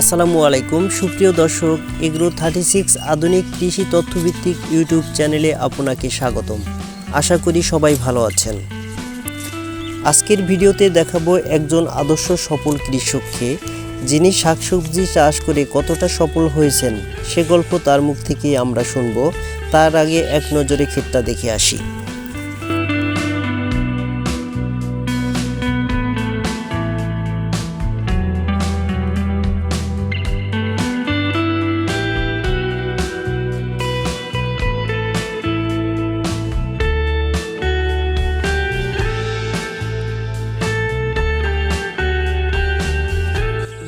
আসসালামু আলাইকুম। সুপ্রিয় দর্শক এগ্রো থার্টি সিক্স আধুনিক কৃষি তথ্যভিত্তিক ইউটিউব চ্যানেলে আপনাকে স্বাগতম। আশা করি সবাই ভালো আছেন। আজকের ভিডিওতে দেখাবো একজন আদর্শ সফল কৃষককে, যিনি শাকসবজি চাষ করে কতটা সফল হয়েছেন, সে গল্প তার মুখ থেকেই আমরা শুনব। তার আগে এক নজরে ক্ষেতটা দেখে আসি।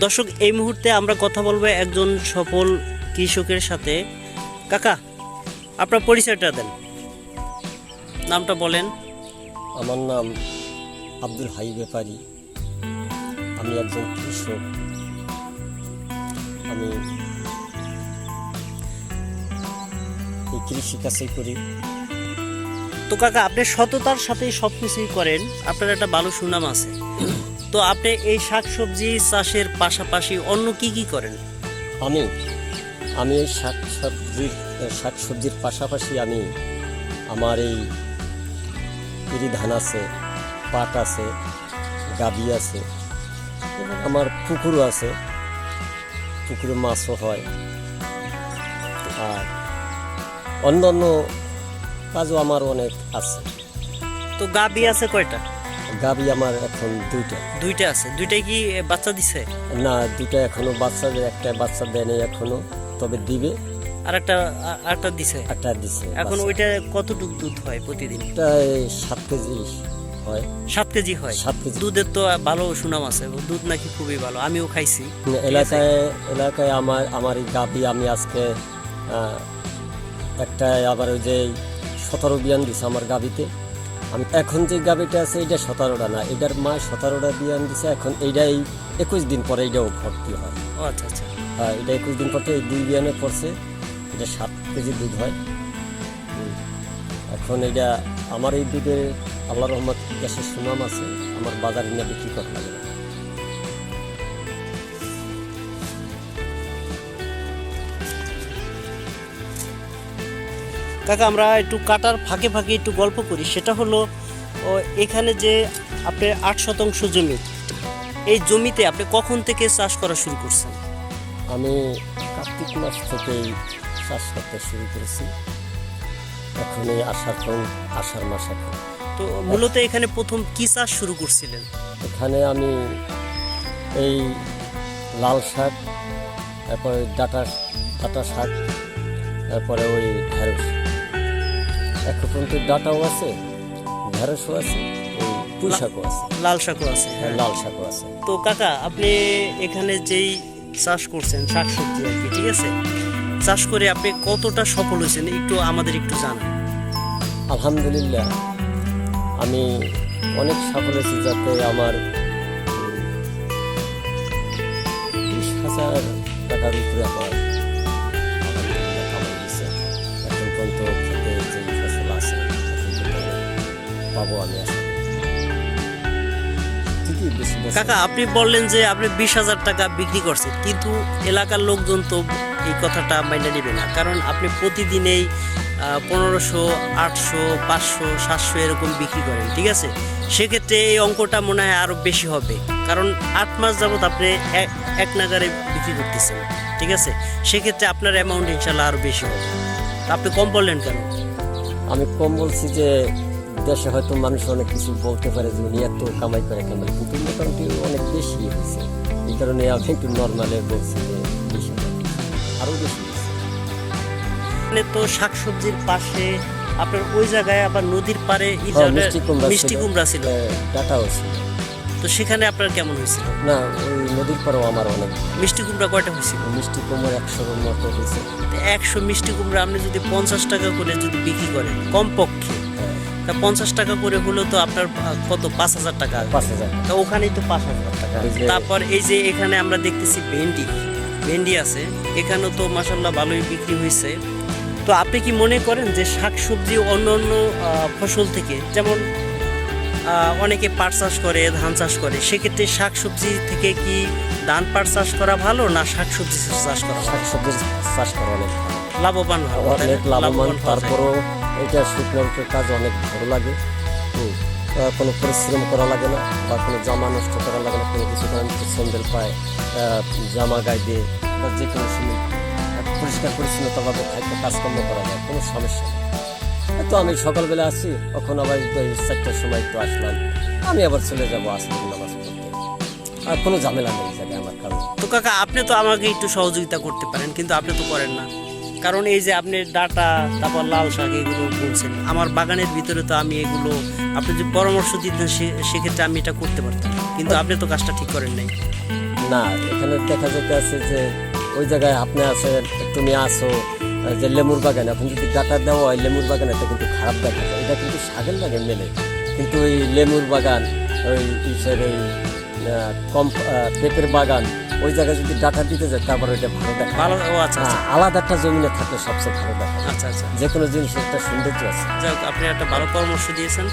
দর্শক এই মুহূর্তে আমরা কথা বলব একজন সফল কৃষকের সাথে। কাকা আপনার পরিচয়টা দেন। নামটা বলেন। আমার নাম আব্দুল হাই ব্যাপারী। আমি একজন কৃষক। আমি এই কৃষি কাজই করি। তো কাকা আপনি সততার সাথে সব কিছুই করেন। আপনার একটা ভালো সুনাম আছে। তো আপনি এই শাকসবজি চাষের পাশাপাশি অন্য কি কি করেন? আমি আমি এই শাক সবজির শাক সবজির পাশাপাশি আমি আমার এই ইরি ধান আছে পাট আছে গাবি আছে আমার পুকুরও আছে পুকুরে মাছও হয় আর অন্যান্য কাজও আমার অনেক আছে। তো গাবি আছে কয়টা? গাবি আমার এখন দুইটা। দুইটা আছে। দুইটাই কি বাচ্চা দিছে? না দুইটা এখনও বাচ্চা একটা বাচ্চা দেয় নাই এখনও তবে দিবে। আর একটা আরেকটা দিছে? একটা দিছে এখন ওইটা কতটুকু দুধ হয় প্রতিদিন? এই সাত কেজি হয়। সাত কেজি হয়? সাত কেজি। দুধের তো ভালো সুনাম আছে দুধ নাকি খুবই ভালো আমিও খাইছি। এলাকায় এলাকায় আমার আমার এই গাবি আমি আজকে একটা আবার ওই যে সতেরো বিয়ান দিছে আমার গাবিতে। আমি এখন যে গাবিটা আছে এটা সতেরোটা না এটার মা সতেরোটা বিয়ান দিছে এখন এইটাই একুশ দিন পরে এইটাও ভর্তি হয়। আচ্ছা আচ্ছা। হ্যাঁ এটা একুশ দিন পরে এই দুই বিয়ানে পড়ছে এটা সাত কেজি দুধ হয়। এখন এটা আমার এই দুধে আল্লাহ রহমত গ্যাসের সুনাম আছে আমার বাজারে নিয়ে বিক্রি করা লাগে। না। কাকা আমরা একটু কাটার ফাঁকে ফাঁকে একটু গল্প করি। সেটা হলো এখানে যে আপনার আট শতাংশ জমি এই জমিতে আপনি কখন থেকে চাষ করা শুরু করছেন? আমি কার্তিক মাস থেকেই চাষ করতে শুরু করেছি। এখন এই আষাঢ় আষাঢ় মাস এখন। তো মূলত এখানে প্রথম কী চাষ শুরু করছিলেন? এখানে আমি এই লাল শাক তারপরে ডাটা ডাটা শাক তারপরে ওই ঢেঁড়স। এখন পর্যন্ত ডাটাও আছে ঢেঁড়সও আছে ওই পুঁই শাকও আছে। লাল শাকও আছে হ্যাঁ, লাল শাকও আছে। তো কাকা আপনি এখানে যেই চাষ করছেন শাকসবজি আর কি ঠিক আছে? চাষ করে আপনি কতটা সফল হয়েছেন একটু আমাদের একটু জানান। আলহামদুলিল্লাহ আমি অনেক সফল হয়েছি যাতে আমার বিশ হাজার টাকার উপরে আমার পাবো আমি কাকা আপনি বললেন যে আপনি বিশ হাজার টাকা বিক্রি করছেন কিন্তু এলাকার লোকজন তো এই কথাটা মাইনে নেবে না। কারণ আপনি প্রতিদিনেই পনেরোশো আটশো পাঁচশো সাতশো এরকম বিক্রি করেন ঠিক আছে? সেক্ষেত্রে এই অঙ্কটা মনে হয় আরও বেশি হবে। কারণ আট মাস যাবত আপনি এক- এক নাগারে বিক্রি করতেছেন ঠিক আছে? সেক্ষেত্রে আপনার অ্যামাউন্ট ইনশাল্লাহ আরও বেশি হবে। আপনি কম বললেন কেন? আমি কম বলছি যে দেশে হয়তো মানুষ অনেক কিছু বলতে পারে যে উনি এত কামাই করে কেমন কিন্তু মোটামুটি অনেক বেশি হয়েছে। এই কারণে আমি একটু নর্মালে বলছি যে বেশি না। আরও বেশি তো শাকসবজির পাশে আপনার ওই জায়গায় আবার নদীর পারে হ্যাঁ, মিষ্টি কুমড়া ছিল। ছিল। ডাটাও ছিল। তো সেখানে আপনার কেমন হয়েছিল? না ওই নদীর পরেও আমার অনেক মিষ্টি কুমড়া কয়টা হয়েছিল? মিষ্টি কুমড় একশোর মতো হয়েছে। একশো মিষ্টি কুমড়া আপনি যদি পঞ্চাশ টাকা করে যদি বিক্রি করেন কমপক্ষে হ্যাঁ, তা পঞ্চাশ টাকা করে হলেও তো আপনার কত? পাঁচ হাজার টাকা। পাঁচ হাজার। তা ওখানেই তো পাঁচ হাজার টাকা। তারপর এই যে এখানে আমরা দেখতেছি ভেন্ডি। ভেন্ডি আছে। এখানেও তো মাসাল্লাহ ভালোই বিক্রি হয়েছে। তো আপনি কি মনে করেন যে শাকসবজি অন্য অন্য ফসল থেকে যেমন অনেকে পাট চাষ করে ধান চাষ করে সেক্ষেত্রে শাকসবজি থেকে কি ধান পাট চাষ করা ভালো না শাকসবজি চাষ করা ভালো? শাকসবজির চাষ করা অনেক ভালো। লাভবান লাভবান তারপরও এটা শুকনো কাজ অনেক ভালো লাগে। কোনো পরিশ্রম করা লাগে না বা কোনো জামা নষ্ট করা লাগে না, কোনো কিছু কারণ স্যান্ডেল পায় জামা গায়ে দিয়ে বা যে কোনো সময় পরিষ্কার পরিচ্ছন্নতাভাবে একটা কাজকর্ম করা যায়, কোনো সমস্যা নেই। তো আমি সকালবেলা আসি, তখন আবার চারটার সময় একটু আসলাম। আমি আবার চলে যাব আসতে নামাজ পড়তে। আর কোনো ঝামেলা নেই আমার কারণ। তো কাকা, আপনি তো আমাকে একটু সহযোগিতা করতে পারেন, কিন্তু আপনি তো করেন না। কারণ এই যে আপনি ডাটা, তারপর লাল শাক এগুলো বলছেন, আমার বাগানের ভিতরে তো আমি এগুলো, আপনি যদি পরামর্শ দিতেন সেক্ষেত্রে আমি এটা করতে পারতাম। কিন্তু আপনি তো কাজটা ঠিক করেন নাই। না, এখানে দেখা যেতে আছে যে, ওই জায়গায় আপনি আছেন, তুমি আসো যে লেমুর বাগান এখন যদি ডাটা দেওয়া হয় লেমুর বাগান এটা কিন্তু খারাপ দেখা যায়। এটা কিন্তু শাকের বাগান মেলে। কিন্তু ওই লেমুর বাগান, ওই ওই কম পেঁপের বাগান ওই জায়গায় যদি ডাটা দিতে যায় তারপর এটা ভালো দেখা ভালো ও আচ্ছা আচ্ছা। হ্যাঁ, আলাদা একটা জমিনে থাকলে সবচেয়ে ভালো দেখা আচ্ছা আচ্ছা। যে কোনো জিনিসের একটা সৌন্দর্য আছে। যাই আপনি একটা ভালো পরামর্শ দিয়েছেন।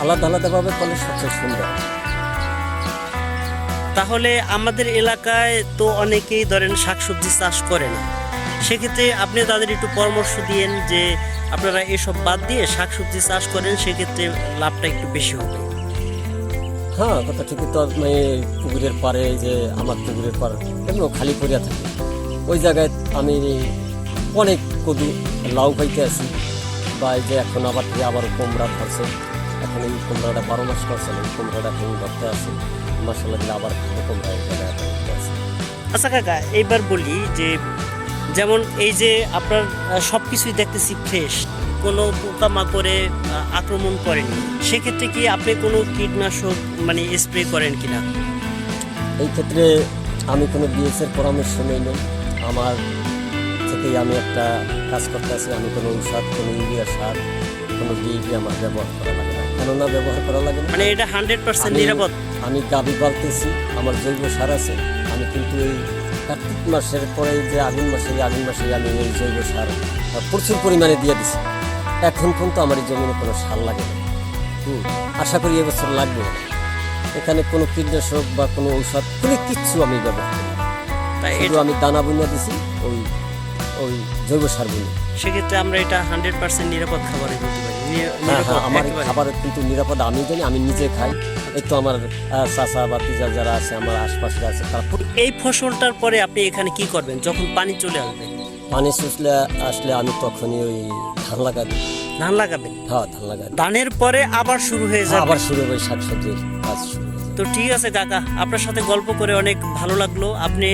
আলাদা আলাদাভাবে করলে সবচেয়ে সুন্দর। তাহলে আমাদের এলাকায় তো অনেকেই ধরেন শাকসবজি চাষ করে না। সেক্ষেত্রে আপনি তাদের একটু পরামর্শ দিয়েন যে আপনারা এসব বাদ দিয়ে শাকসবজি চাষ করেন সেক্ষেত্রে লাভটা একটু বেশি হবে। হ্যাঁ কথা ঠিকই তো আমি পুকুরের পাড়ে যে আমার পুকুরের পাড় এগুলো খালি পড়িয়া থাকে ওই জায়গায় আমি অনেক কদু লাউ পাইতে আছি বা এই যে এখন আবার থেকে আবার কুমড়া ধরছে, এখন এই কুমড়াটা বারো মাস করছে না কুমড়াটা এখন ধরতে আছে মশলা দিলে আবার কুমড়া এই। আচ্ছা কাকা, এইবার বলি যে, যেমন এই যে আপনার সব কিছুই দেখতেছি ফ্রেশ কোনো পোকামাকড়ে আক্রমণ করেনি সেক্ষেত্রে কি আপনি কোনো কীটনাশক মানে স্প্রে করেন কিনা এই ক্ষেত্রে আমি কোনো বিএসের পরামর্শ নেই নেই। আমার থেকেই আমি একটা কাজ করতে আছি আমি কোনো ঔষধ কোনো ইউরিয়া সার কোনো ডিএপি আমার ব্যবহার করা লাগে না। কেননা ব্যবহার করা লাগে না। মানে এটা হান্ড্রেড পার্সেন্ট নিরাপদ? আমি গাবি পালতেছি আমার জৈব সার আছে আমি কিন্তু এই কার্তিক মাসের পরে যে আগুন মাসে আগুন মাসে আমি এই জৈব সার প্রচুর পরিমাণে দিয়ে দিছি। এখন কিন্তু আমার এই জমিনে কোনো সার লাগে না। হুম আশা করি এবছর লাগবে। না এখানে কোনো কীটনাশক বা কোনো ঔষধ কোনো কিচ্ছু আমি ব্যবহার করি তাই শুধু আমি দানা বুনিয়া দিছি ওই ওই জৈব সার বুনি সেক্ষেত্রে আমরা এটা হান্ড্রেড পার্সেন্ট নিরাপদ খাবারে বলতে পারি। হ্যাঁ হ্যাঁ আমার খাবার কিন্তু নিরাপদ আমি জানি আমি নিজে খাই। তো আমার চাচা বা তিজা যারা আছে আমার আশপাশে আছে তারা এই ফসলটার পরে আপনি এখানে কি করবেন? যখন পানি চলে আসবে? পানি শুষলে আসলে আমি তখনই ওই ধান লাগা দিই ধান লাগাবেন? হ্যাঁ ধান লাগা ধানের পরে আবার শুরু হয়ে যাবে? আবার শুরু হবে শাকসবজির কাজ শুরু তো ঠিক আছে কাকা আপনার সাথে গল্প করে অনেক ভালো লাগল। আপনি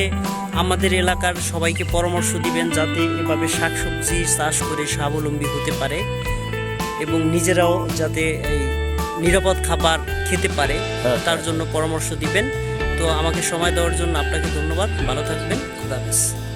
আমাদের এলাকার সবাইকে পরামর্শ দিবেন যাতে এভাবে শাকসবজি চাষ করে স্বাবলম্বী হতে পারে এবং নিজেরাও যাতে এই নিরাপদ খাবার খেতে পারে হ্যাঁ, তার জন্য পরামর্শ দিবেন। তো আমাকে সময় দেওয়ার জন্য আপনাকে ধন্যবাদ। ভালো থাকবেন। খুদা হাফেজ।